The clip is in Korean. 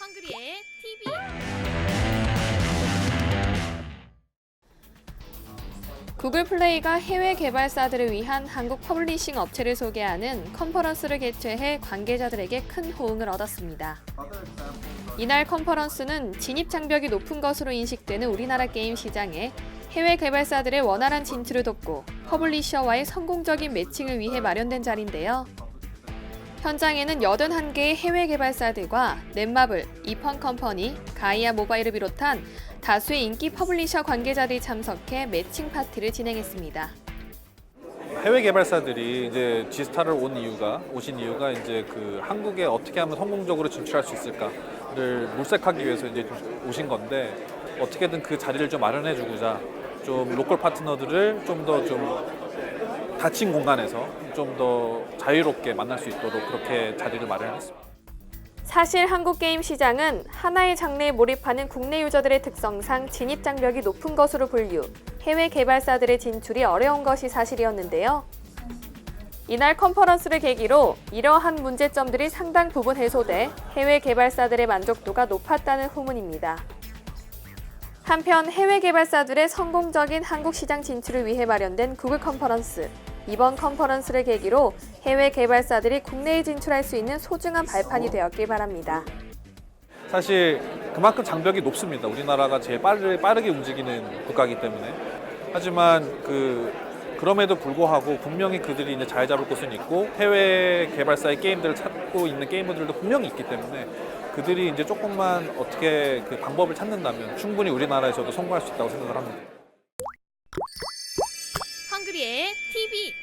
헝그리의 TV 구글 플레이가 해외 개발사들을 위한 한국 퍼블리싱 업체를 소개하는 컨퍼런스를 개최해 관계자들에게 큰 호응을 얻었습니다. 이날 컨퍼런스는 진입 장벽이 높은 것으로 인식되는 우리나라 게임 시장에 해외 개발사들의 원활한 진출을 돕고 퍼블리셔와의 성공적인 매칭을 위해 마련된 자리인데요. 현장에는 81개의 해외 개발사들과 넷마블, 이펀 컴퍼니, 가이아 모바일을 비롯한 다수의 인기 퍼블리셔 관계자들이 참석해 매칭 파티를 진행했습니다. 해외 개발사들이 이제 지스타를 온 이유가 오신 이유가 이제 그 한국에 어떻게 하면 성공적으로 진출할 수 있을까를 물색하기 위해서 이제 오신 건데 어떻게든 그 자리를 좀 마련해 주고자 좀 로컬 파트너들을 좀 더좀 닫힌 공간에서 좀 더 자유롭게 만날 수 있도록 그렇게 자리를 마련했습니다. 사실 한국 게임 시장은 하나의 장르에 몰입하는 국내 유저들의 특성상 진입 장벽이 높은 것으로 분류, 해외 개발사들의 진출이 어려운 것이 사실이었는데요. 이날 컨퍼런스를 계기로 이러한 문제점들이 상당 부분 해소돼 해외 개발사들의 만족도가 높았다는 후문입니다. 한편 해외 개발사들의 성공적인 한국 시장 진출을 위해 마련된 구글 컨퍼런스. 이번 컨퍼런스를 계기로 해외 개발사들이 국내에 진출할 수 있는 소중한 발판이 되었길 바랍니다. 사실 그만큼 장벽이 높습니다. 우리나라가 제일 빠르, 빠르게 움직이는 국가이기 때문에. 하지만 그 그럼에도 불구하고 분명히 그들이 이제 잘 잡을 곳은 있고 해외 개발사의 게임들을 찾고 있는 게이머들도 분명히 있기 때문에 그들이 이제 조금만 어떻게 그 방법을 찾는다면 충분히 우리나라에서도 성공할 수 있다고 생각을 합니다. 헝그리의 TV